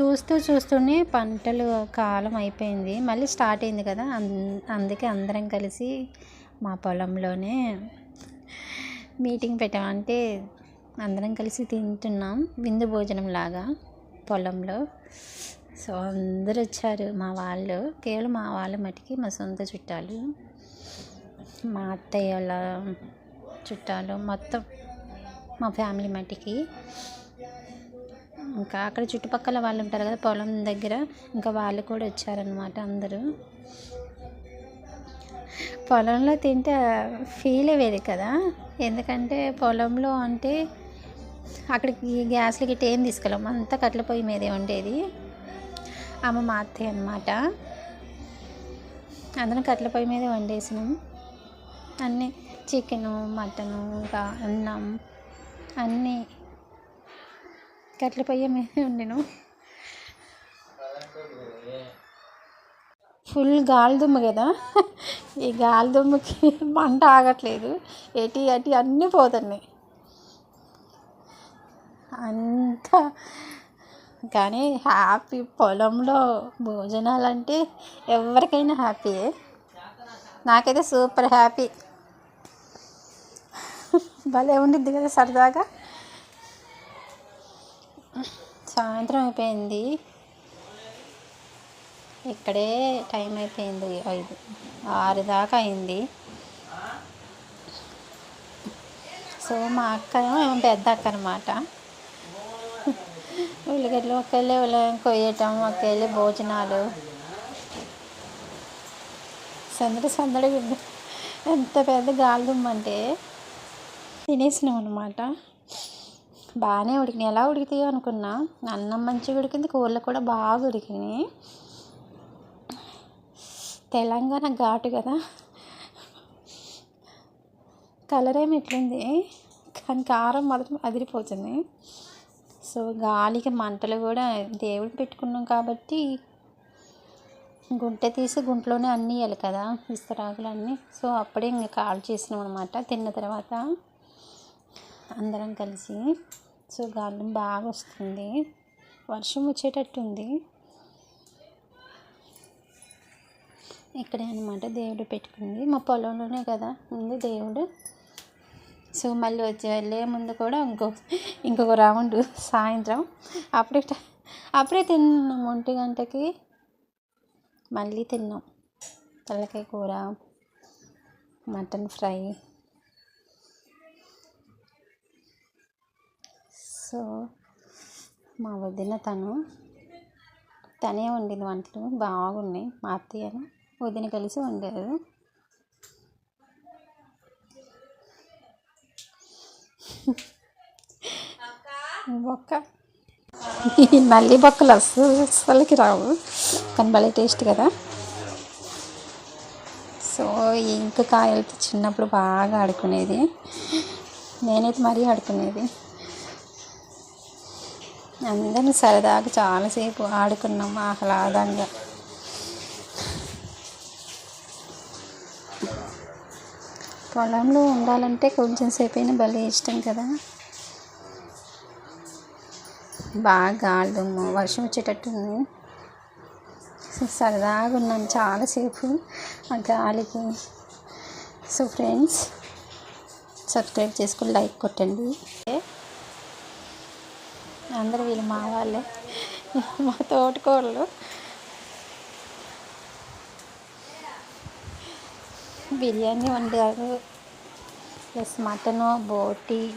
చూస్తూ చూస్తూనే పంటలు కాలం అయిపోయింది. మళ్ళీ స్టార్ట్ అయింది కదా. అందుకే అందరం కలిసి మా పొలంలోనే మీటింగ్ పెట్టామంటే అందరం కలిసి తింటున్నాం. విందు భోజనం లాగా పొలంలో. సో అందరూ వచ్చారు. మా వాళ్ళు కేవలం మా వాళ్ళ మటుకి మా సొంత చుట్టాలు మా అత్తయ్య వాళ్ళ చుట్టాలు మొత్తం మా ఫ్యామిలీ మట్టికి ఇంకా అక్కడ చుట్టుపక్కల వాళ్ళు ఉంటారు కదా పొలం దగ్గర. ఇంకా వాళ్ళు కూడా వచ్చారనమాట అందరూ. పొలంలో తింటే ఫీల్ వేరే కదా. ఎందుకంటే పొలంలో అంటే అక్కడికి గ్యాస్లు గిట్ట ఏం తీసుకెళ్ళాము అంతా కట్టెల పొయ్యి మీదే ఉండేది. అమ్మ మా అత్తయ్య అనమాట అందరం కట్టెల పొయ్యి మీదే వండేసినాం. అన్నీ చికెను మటను ఇంకా అన్నం అన్నీ కట్ల పొయ్యి మీద వండినాం. ఫుల్ గాలి దుమ్ము కదా. ఈ గాలి దుమ్ముకి మంట ఆగట్లేదు. ఎటి అటి అన్నీ పోతున్నాయి. అంతా. కానీ హ్యాపీ పొలంలో భోజనాలు అంటే ఎవరికైనా హ్యాపీయే నాకైతే సూపర్ హ్యాపీ. భలే ఉండిద్ది కదా సరదాగా. సాయంత్రం అయిపోయింది. ఇక్కడే టైం అయిపోయింది ఐదు ఆరు దాకా అయింది. సో మా అక్క ఏమో పెద్ద అక్క అనమాట ఉల్లిగడ్డలు ఒకళ్ళే ఉల్లిగడ్డ కొయ్యటం ఒక్కళ్ళే భోజనాలు. సందడి సందడి ఎంత పెద్ద గాలి దుమ్మంటే తినేసినాం అనమాట బాగానే ఉడికినాయి. ఎలా ఉడికితాయో అనుకున్నా. అన్నం మంచిగా ఉడికింది. కూరలు కూడా బాగా ఉడికినాయి. తెలంగాణ ఘాటు కదా. కలర్ ఏమి ఎట్లుంది కానీ కారం మాత్రం అదిరిపోతుంది. సో గాలికి మంటలు కూడా దేవుడు పెట్టుకున్నాం కాబట్టి గుంటె తీసి గుంటలోనే అన్నీ ఇవ్వాలి కదా. విస్తరాకులు అన్నీ. సో అప్పుడే ఇంకా కాల్ చేసినాం అనమాట తిన్న తర్వాత అందరం కలిసి సో గాలి బాగా వస్తుంది. వర్షం వచ్చేటట్టుంది. ఇక్కడే అనమాట దేవుడు పెట్టుకుంది. మా పొలంలోనే కదా ఉంది దేవుడు. సో మళ్ళీ వచ్చి వెళ్ళే ముందు కూడా ఇంకో ఇంకొక రౌండ్ సాయంత్రం. అప్పుడే అప్పుడే తిన్నాం ఒంటి గంటకి. మళ్ళీ తిన్నాం. తలకాయ కూర మటన్ ఫ్రై. సో మా వదిన తను తనే వండింది వంటలు. బాగున్నాయి మా అత్తయ్యను వదిన కలిసి వండారు. బొక్క. మళ్ళీ బొక్కలు అస్సలకి రావు. కానీ భలే టేస్ట్ కదా. సో ఇంక కాయలతో చిన్నప్పుడు బాగా ఆడుకునేది. నేనైతే మరీ ఆడుకునేది. అందరం సరదాగా చాలాసేపు ఆడుకున్నాం ఆహ్లాదంగా. పొలంలో ఉండాలంటే కొంచెం సేపు అయినా భలే ఇష్టం కదా. బాగా గాలి వర్షం వచ్చేటట్టుంది. సరదాగా ఉన్నాం చాలాసేపు ఆ గాలికి. సో ఫ్రెండ్స్ సబ్స్క్రైబ్ చేసుకుని లైక్ కొట్టండి. అందరూ వీళ్ళు మా వాళ్ళే. మా తోటకోళ్ళు. బిర్యానీ వండారు. ప్లస్ మటను బోటి.